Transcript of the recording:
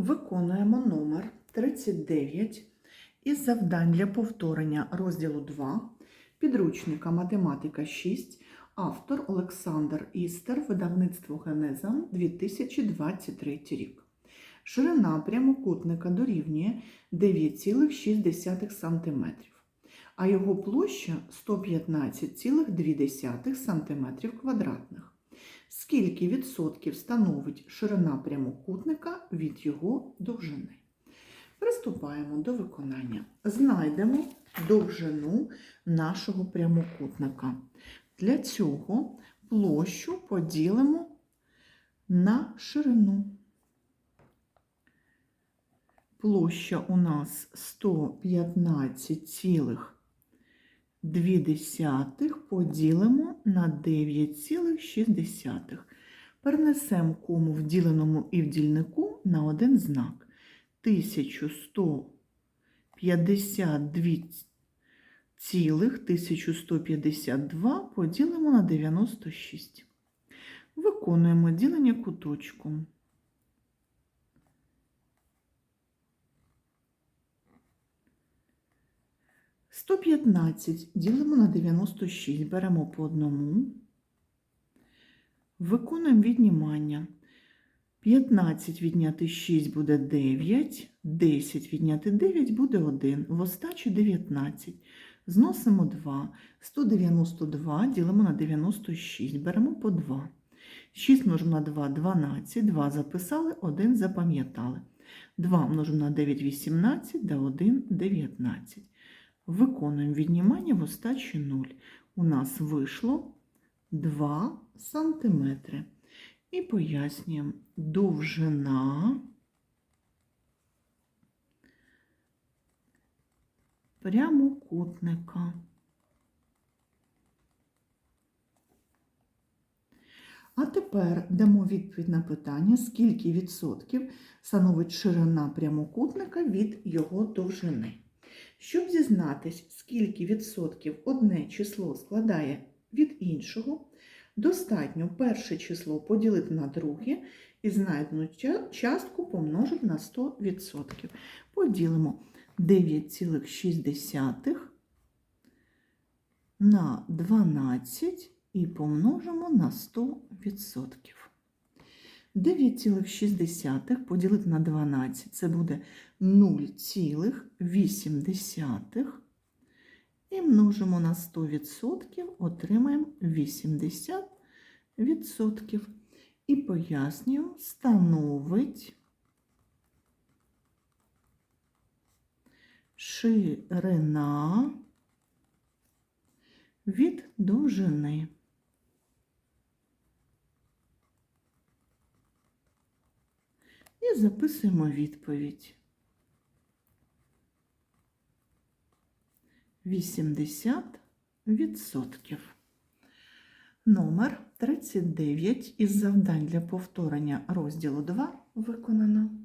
Виконуємо номер 39 із завдань для повторення розділу 2 підручника Математика 6, автор Олександр Істер, видавництво Генеза 2023 рік. Ширина прямокутника дорівнює 9,6 см, а його площа 115,2 см квадратних. Скільки відсотків становить ширина прямокутника від його довжини? Приступаємо до виконання. Знайдемо довжину нашого прямокутника. Для цього площу поділимо на ширину. Площа у нас 115,2 поділимо на 9,6. Перенесемо кому в діленому і в дільнику на один знак. 1152 цілих 1152 поділимо на 96. Виконуємо ділення куточком. Сто п'ятнадцять ділимо на 96, беремо по одному. Виконуємо віднімання. 15 відняти 6 буде 9, 10 відняти 9 буде 1, в остачі 19. Зносимо 2, 192 ділимо на 96, беремо по 2. 6 множимо на 2 – 12, 2 записали, 1 запам'ятали. 2 множимо на 9 – 18, да 1 – 19. Виконуємо віднімання в остачі 0. У нас вийшло 2 сантиметри. І пояснюємо довжина прямокутника. А тепер дамо відповідь на питання, скільки відсотків становить ширина прямокутника від його довжини. Щоб дізнатись, скільки відсотків одне число складає від іншого, Достатньо перше число поділити на друге і знайдену частку помножити на 100%. Поділимо 9,6 на 12 і помножимо на 100%. 9,6 поділити на 12 це буде 0,8. І множимо на 100%, отримаємо 80%. І пояснюю, становить ширина від довжини. І записуємо відповідь. 80%. Номер 39 із завдань для повторення розділу 2 виконано.